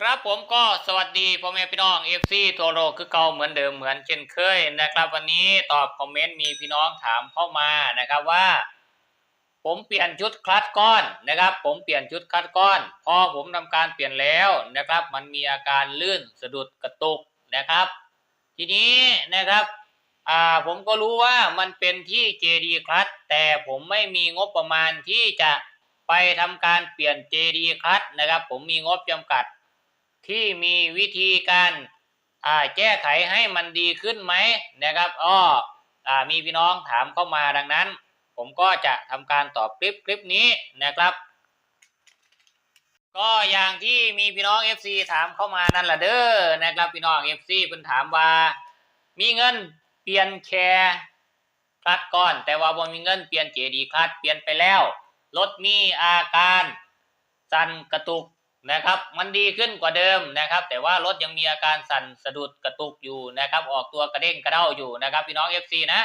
ครับผมก็สวัสดีพ่อแม่พี่น้องเอฟซีทัวโลกคือเก่าเหมือนเดิมเหมือนเช่นเคยนะครับ วันนี้ตอบคอมเมนต์มีพี่น้องถามเข้ามานะครับว่า ผมเปลี่ยนชุดคลัตก้อนนะครับ ผมเปลี่ยนชุดคลัตก้อน พอผมทำการเปลี่ยนแล้วนะครับ มันมีอาการลื่นสะดุดกระตุกนะครับ ทีนี้นะครับอ่าผมก็รู้ว่ามันเป็นที่ JD คลัตแต่ผมไม่มีงบประมาณที่จะไปทำการเปลี่ยน JD คลัตนะครับ ผมมีงบจำกัด ที่มีวิธีการแก้ไขให้มันดีขึ้นไหมนะครับอ้อมีพี่น้องถามเข้ามาดังนั้น ผมก็จะทำการตอบคลิปคลิปนี้นะครับ ก็อย่างที่มีพี่น้อง FC ถามเข้ามานั่นแหละเด้อนะครับพี่น้อง FC เพิ่นถามว่า มีเงินเปลี่ยนแชร์คลัดก่อน แต่ว่าบ่มีเงินเปลี่ยนเจดีคลัดเปลี่ยนไปแล้วรถมีอาการสั่นกระตุก นะครับ มันดีขึ้นกว่าเดิมนะครับ แต่ว่ารถยังมีอาการสั่นสะดุดกระตุกอยู่นะครับ ออกตัวกระเด้งกระเด้าอยู่นะครับ พี่น้อง FC นะ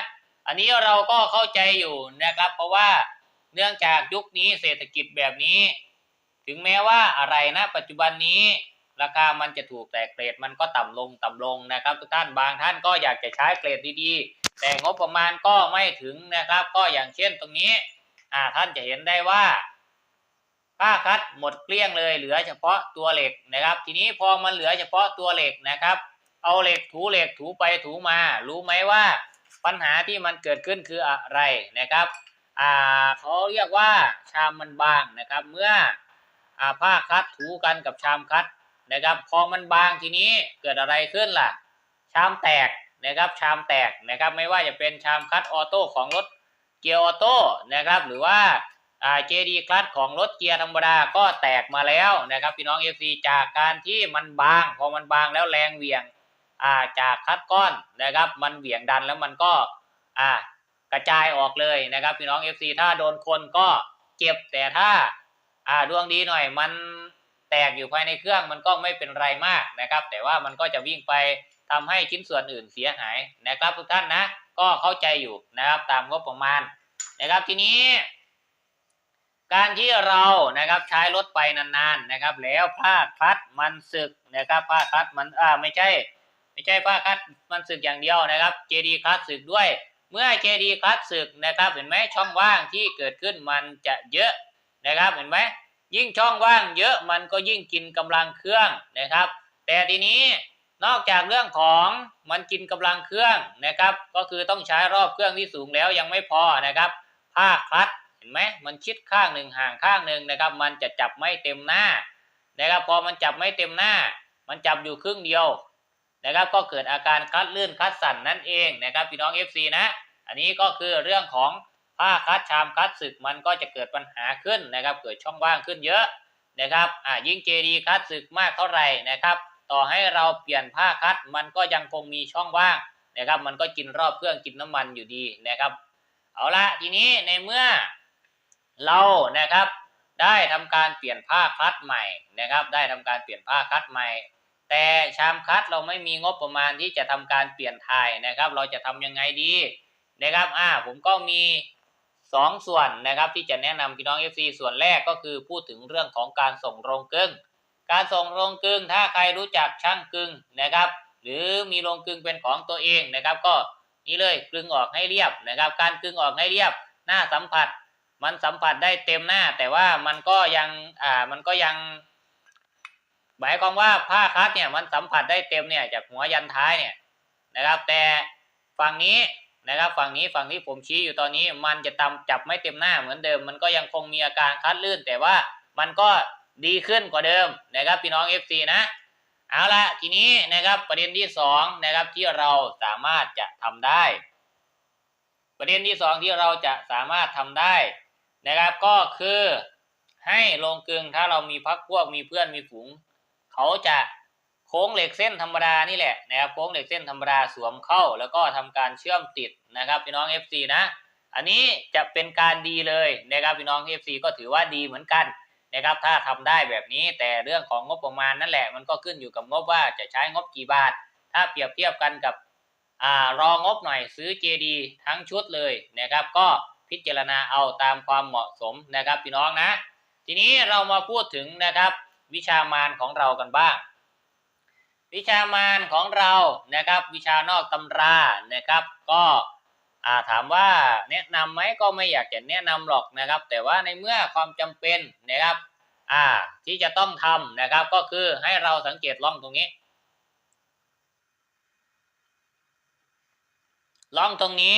อันนี้เราก็เข้าใจอยู่นะครับ เพราะว่าเนื่องจากยุคนี้เศรษฐกิจแบบนี้ ถึงแม้ว่าอะไรนะปัจจุบันนี้ราคามันจะถูกแต่เกรดมันก็ต่ำลงต่ำลงนะครับ ทุกท่านบางท่านก็อยากจะใช้เกรดดีๆ แต่งบประมาณก็ไม่ถึงนะครับ ก็อย่างเช่นตรงนี้อ่าท่านจะเห็นได้ว่า ผ้าคัดหมดเกลี้ยงเลยเหลือเฉพาะตัวเหล็กนะครับ ทีนี้พอมันเหลือเฉพาะตัวเหล็กนะครับ เอาเหล็กถูเหล็กถูไปถูมา รู้ไหมว่าปัญหาที่มันเกิดขึ้นคืออะไรนะครับอ่าเขาเรียกว่าชามมันบางนะครับ เมื่ออ่าผ้าคัดถูกันกับชามคัดนะครับ พอมันบางทีนี้เกิดอะไรขึ้นล่ะ ชามแตกนะครับ ชามแตกนะครับ ไม่ว่าจะเป็นชามคัดออโต้ของรถเกียร์ออโต้นะครับ หรือว่า เจดีคลัตของรถเกียร์ธรรมดาก็แตกมาแล้วนะครับพี่น้อง FC จากการที่มันบางพอมันบางแล้วแรงเหวี่ยงจากคัดก้อนนะครับ มันเหวี่ยงดันแล้วมันก็กระจายออกเลยนะครับ พี่น้อง FC ถ้าโดนคนก็เจ็บแต่ถ้าดวงดีหน่อยมันแตกอยู่ภายในเครื่องมันก็ไม่เป็นไรมากนะครับ แต่ว่ามันก็จะวิ่งไปทำให้ชิ้นส่วนอื่นเสียหายนะครับทุกท่านนะ ก็เข้าใจอยู่นะครับตามงบประมาณนะครับทีนี้ การที่เรานะครับใช้รถไปนานๆนะครับ แล้วผ้าคลัดมันสึกนะครับผ้าคลัดมันอ่าไม่ใช่ ไม่ใช่ผ้าคลัดมันสึกอย่างเดียวนะครับเจดีคลัดสึกด้วย เมื่อเจดีคลัดสึกนะครับ เห็นไหมช่องว่างที่เกิดขึ้นมันจะเยอะนะครับเห็นไหมยิ่งช่องว่างเยอะมันก็ยิ่งกินกำลังเครื่องนะครับ แต่ทีนี้นอกจากเรื่องของมันกินกำลังเครื่องนะครับ ก็คือต้องใช้รอบเครื่องที่สูงแล้วยังไม่พอนะครับ ผ้าคลัด เห็นไหมมันชิดข้างหนึ่งห่างข้างหนึ่งนะครับ มันจะจับไม่เต็มหน้านะครับพอมันจับไม่เต็มหน้า มันจับอยู่ครึ่งเดียวนะครับก็เกิดอาการคัดลื่นคัดสั่นนั่นเองนะครับพี่น้อง FC นะ อันนี้ก็คือเรื่องของผ้าคัดชามคัดสึกมันก็จะเกิดปัญหาขึ้นนะครับ เกิดช่องว่างขึ้นเยอะนะครับอ่ายิ่งเจดีคัดสึกมากเท่าไหร่นะครับ ต่อให้เราเปลี่ยนผ้าคัดมันก็ยังคงมีช่องว่างนะครับ มันก็กินรอบเครื่องกินน้ำมันอยู่ดีนะครับ เอาละทีนี้ในเมื่อ เรานะครับ ได้ทำการเปลี่ยนผ้าคัดใหม่นะครับ ได้ทำการเปลี่ยนผ้าคัดใหม่ แต่ชามคัดเราไม่มีงบประมาณที่จะทำการเปลี่ยนถ่ายนะครับ เราจะทำยังไงดีนะครับอ่าผมก็มีสองส่วนนะครับที่จะแนะนำพี่น้อง FC ส่วนแรกก็คือพูดถึงเรื่องของการส่งโรงกลึงการส่งโรงกลึงถ้าใครรู้จักช่างกลึงนะครับ หรือมีโรงกลึงเป็นของตัวเองนะครับ ก็นี่เลยกลึงออกให้เรียบนะครับ การกลึงออกให้เรียบ หน้าสัมผัส มันสัมผัสได้เต็มหน้า แต่ว่ามันก็ยังอ่ามันก็ยังหมายความว่าผ้าคัดเนี่ยมันสัมผัสได้เต็มเนี่ยจากหัวยันท้ายเนี่ยนะครับ แต่ฝั่งนี้นะครับฝั่งนี้ฝั่งที่ผมชี้อยู่ตอนนี้ มันจะตำจับไม่เต็มหน้าเหมือนเดิม มันก็ยังคงมีอาการคัดลื่น แต่ว่ามันก็ดีขึ้นกว่าเดิมนะครับพี่น้อง FC นะเอาละทีนี้นะครับประเด็นที่สองนะครับที่เราสามารถจะทำได้ ประเด็นที่สองที่เราจะสามารถทำได้ นะครับก็คือให้ลงกลึงถ้าเรามีพักพวกมีเพื่อนมีฝูง เขาจะโค้งเหล็กเส้นธรรมดานี่แหละนะครับโค้งเหล็กเส้นธรรมดาสวมเข้า แล้วก็ทำการเชื่อมติดนะครับพี่น้อง FC นะอันนี้จะเป็นการดีเลยนะครับพี่น้อง FC ก็ถือว่าดีเหมือนกันนะครับถ้าทำได้แบบนี้แต่เรื่องของงบประมาณนั่นแหละ มันก็ขึ้นอยู่กับงบว่าจะใช้งบกี่บาท ถ้าเปรียบเทียบกันกับอรองบหน่อยซื้อ JD ทั้งชุดเลยนะครับก็ พิจารณาเอาตามความเหมาะสมนะครับพี่น้องนะ ทีนี้เรามาพูดถึงนะครับวิชามารของเรากันบ้าง วิชามารของเรานะครับวิชานอกตำรานะครับก็ถามว่าแนะนำไหมก็ไม่อยากจะแนะนำหรอกนะครับ แต่ว่าในเมื่อความจำเป็นนะครับที่จะต้องทำนะครับก็คือให้เราสังเกตร่องตรงนี้ร่องตรงนี้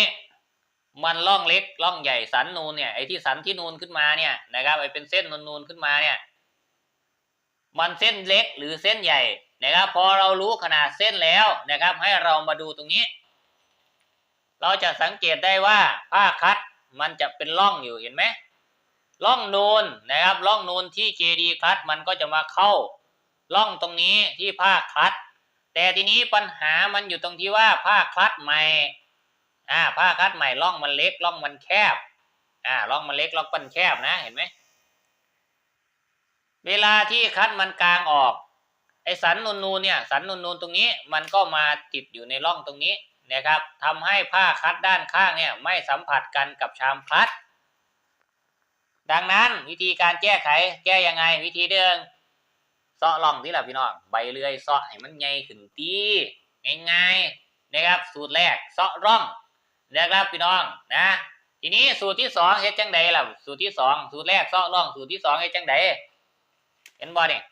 มันร่องเล็กร่องใหญ่สันนูนเนี่ยไอ้ที่สันที่นูนขึ้นมาเนี่ยนะครับไอ้เป็นเส้นนูนๆขึ้นมาเนี่ย มันเส้นเล็กหรือเส้นใหญ่นะครับ พอเรารู้ขนาดเส้นแล้วนะครับ ให้เรามาดูตรงนี้ เราจะสังเกตได้ว่าผ้าคัดมันจะเป็นร่องอยู่เห็นไหมร่องนูนนะครับร่องนูนที่เจดีคัดมันก็จะมาเข้าร่องตรงนี้ที่ผ้าคัดแต่ทีนี้ปัญหามันอยู่ตรงที่ว่าผ้าคลัดใหม่ อ่าผ้าคัดใหม่ร่องมันเล็กร่องมันแคบอ่าร่องมันเล็กร่องมันแคบนะเห็นไหมเวลาที่คัดมันกลางออกไอสันนูนๆเนี่ยสันนูนๆตรงนี้มันก็มาติดอยู่ในร่องตรงนี้นะครับทำให้ผ้าคัดด้านข้างเนี่ยไม่สัมผัสกันกับชามคัด ดังนั้นวิธีการแก้ไขแก้ยังไงวิธีเดิมเซาะร่องที่ละพี่น้องใบเลื่อยเซาะให้มันใหญ่ขึ้นตีง่ายๆนะครับสูตรแรกเซาะร่อง นะครับพี่น้องนะทีนี้สูตรที่สองเฮ็ดจังใดล่ะสูตรที่สองสูตรแรกซาะร่องสูตรที่สองเฮ็ดจังใดเห็นบ่เนี่ย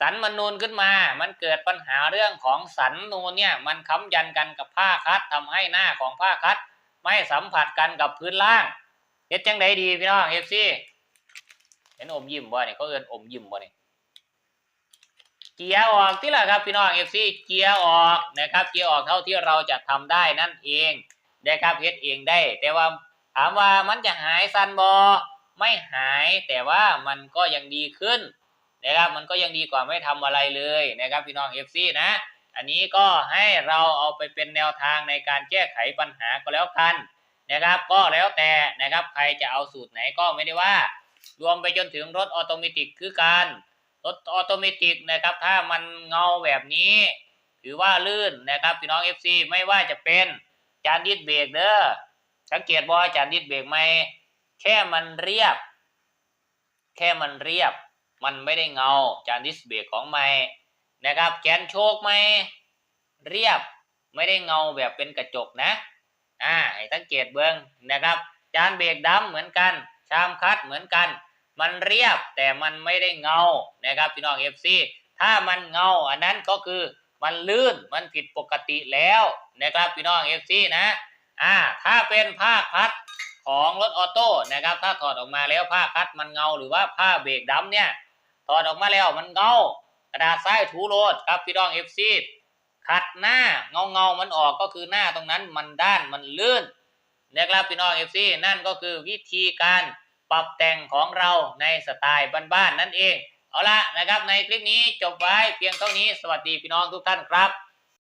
สันมันนูนขึ้นมา มันเกิดปัญหาเรื่องของสันนูนเนี่ยมันค้ำยันกันกับผ้าคัดทำให้หน้าของผ้าคัด ไม่สัมผัสกันกับพื้นล่างเฮ็ดจังใดดีพี่น้องเอฟซีเห็นอมยิ้มบ่เนี่ยเขาเอิ้นอมยิ้มบ่เนี่ยเกียร์ออกที่ละครับพี่น้องเอฟซีเกียร์ออกนะครับเกียร์ออกเท่าที่เราจะทำได้นั่นเอง นะครับเฮ็ดเองได้ แต่ว่าถามว่ามันจะหายซันบอไม่หายแต่ว่ามันก็ยังดีขึ้นนะครับมันก็ยังดีกว่าไม่ทำอะไรเลยนะครับพี่น้องเอฟซีนะ อันนี้ก็ให้เราเอาไปเป็นแนวทางในการแก้ไขปัญหาก็แล้วกันนะครับ ก็แล้วแต่นะครับใครจะเอาสูตรไหนก็ไม่ได้ว่า รวมไปจนถึงรถออโตเมติกคือการรถออโตเมติกนะครับถ้ามันเงาแบบนี้ ถือว่าลื่นนะครับพี่น้อง FC ไม่ว่าจะเป็น จานดิสเบรกเด้อสังเกตบ่จานดิสเบรกไหมแค่มันเรียบ แค่มันเรียบ มันไม่ได้เงา จานดิสเบรกของไม่นะครับแกนโชคไหมเรียบไม่ได้เงาแบบเป็นกระจกนะอ่าให้สังเกตเบิ้องนะครับ จานเบรกดำเหมือนกัน ชามคัดเหมือนกัน มันเรียบแต่มันไม่ได้เงานะครับพี่น้องเอฟซีถ้ามันเงาอันนั้นก็คือ มันลื่นมันผิดปกติแล้วนะครับพี่น้องเอฟซีนะอ่าถ้าเป็นผ้าคัดของรถออโต้นะครับ ถ้าถอดออกมาแล้วผ้าคัดมันเงาหรือว่าผ้าเบรกดำเนี่ยถอดออกมาแล้วมันเงากระดาษทรายถูโรดครับพี่น้องเอฟซีขัดหน้าเงาเงาๆมันออกก็คือหน้าตรงนั้นมันด้านมันลื่นนะครับพี่น้องเอฟซีนั่นก็คือวิธีการปรับแต่งของเราในสไตล์บ้านๆนั่นเอง เอาละนะครับในคลิปนี้จบไว้เพียงเท่านี้สวัสดีพี่น้องทุกท่านครับ